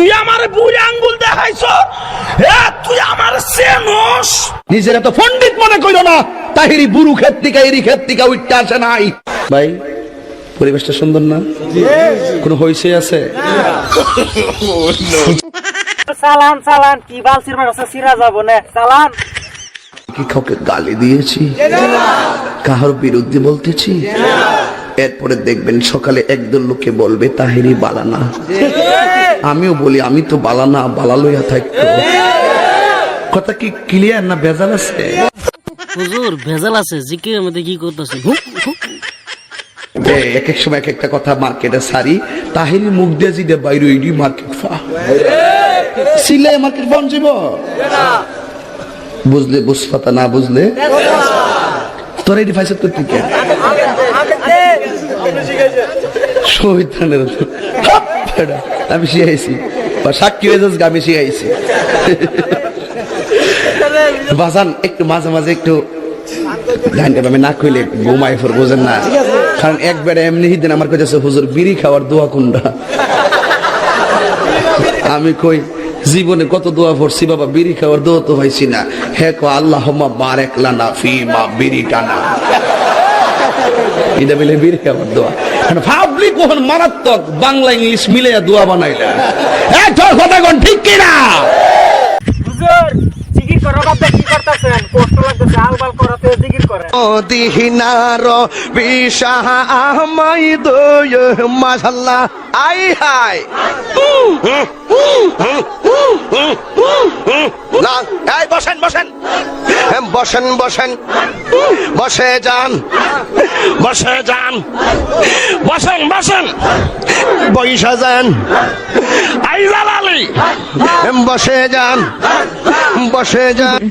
তুই আমার বুড়ি আঙ্গুল দেখাইছ? তুই আমার চেনস? নিজের এত পণ্ডিত মনে করো না। তাহিরি বুরু ক্ষেত থেকে এরি ক্ষেত থেকে উঠতে আসে নাই। ভাই পরিবেশটা সুন্দর না? কোনো হইছে আছে? চালান চালান কি বালসির মারছে সিরা যাব না? চালান কি কাউকে গালি দিয়েছি? কাহার বিরুদ্ধে বলতেছি? এরপরে দেখবেন সকালে একদল লোকে বলবে তাহিরি বালানা আমিও বলি আমি তো বালানা বালা লইয়া থাকতো। কথা কি ক্লিয়ার না ভেজাল আছে? হুজুর ভেজাল আছে জিকিরের মধ্যে কি করতেছে? এ, এক এক সময় এক একটা কথা মার্কেটে সারি তাহিরি মুখ দিয়ে জিদে বাইরে ইডি মার্কেট ফা। সিলে মার্কেট ফাউন যাব বুঝলে বুঝপাতা না বুঝলে? তোর এডি ফাইসে তো ঠিক আমি শিখাইছি। সাক্ষী হয়ে আমি শিখাইছি। বাজান, একটু মাঝে মাঝে একটু আমি না ঘুমাই ফোর বোঝেন না। কারণ একবার এমনি দিন আমার কাছে হুজুর, বিড়ি খাওয়ার দোয়া কোনটা? আমি কই, জীবনে কত দোয়া পড়ছি বাবা, বিড়ি খাওয়ার দোয়া তো হয়েছি না। হে কো আল্লাহ বারেক লানা ফি মা বিড়ি টানা এটা মিলে বিড়ি খাওয়ার দোয়া পাবলিক ওখান মারাত্মক বাংলা ইংলিশ মিলে দোয়া বানাইলা এই তোর কথা কোন ঠিক কিনা দিহিনার বিশাহ আমাই দয় মাশাল্লাহ আই হাই না এই বসেন বসেন হ্যাঁ, বসেন বসেন বসে যান। বসে যান। বসেন বসেন। বৈশা যান। আইজাল আলী। বসে যান। বসে যান।